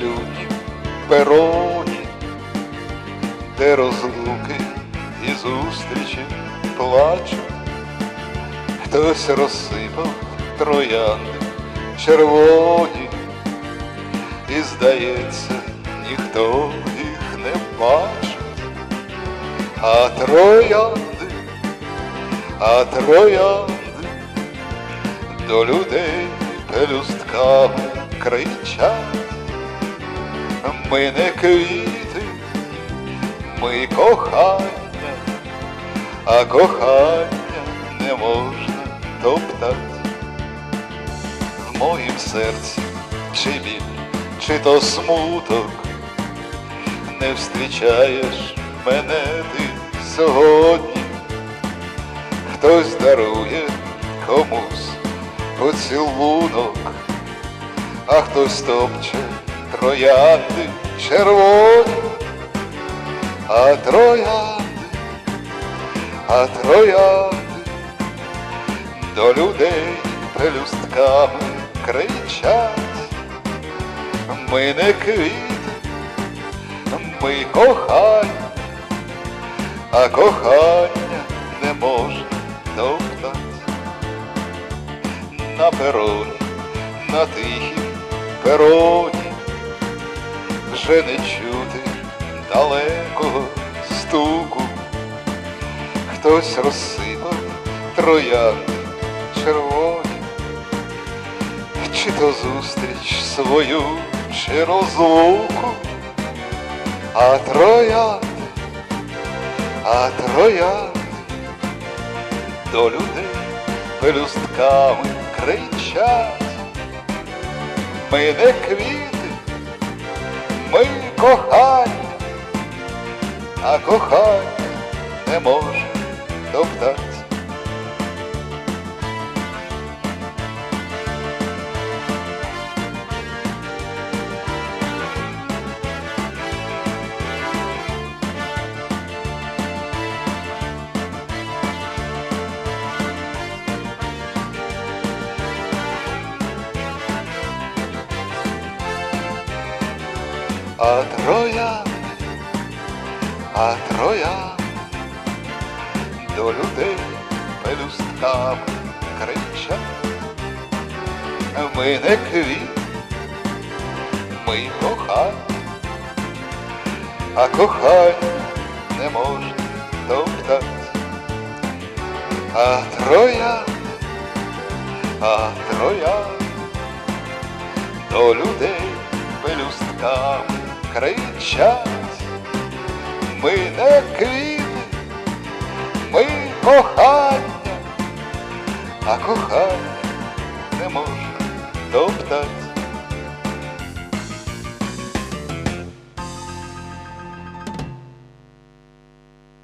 на пероні, де розлуки і зустрічі плачуть, хтось розсипав троянди червоні, і, здається, ніхто їх не бачить, а троянди, а троянди до людей пелюстками кричать. Ми не квіти, ми кохання, а кохання не можна топтати. В моїм серці чи біль, чи то смуток, не встрічаєш мене ти сьогодні, хтось дарує комусь поцілунок, а хтось топче троянди червоні, а троянди, а троянди до людей пелюстками кричать. Ми не квіти, ми кохання, а кохання не можна топтати на пероні, на тихім пероні, вже не чути далекого стуку, хтось розсипав троянди червоні, чи то зустріч свою, чи розлуку, а троянди, а троянди до людей пелюстками кричать. Ми не квіти, ми кохання, а кохання не може топтати. А троянди, а троянди до людей пелюстками кричать. Ми не квіт, ми кохання, а кохання не можна топтати. А троянди, а троянди до людей пелюстками кричать. Ми не квіти, ми кохання, а кохання не може топтать.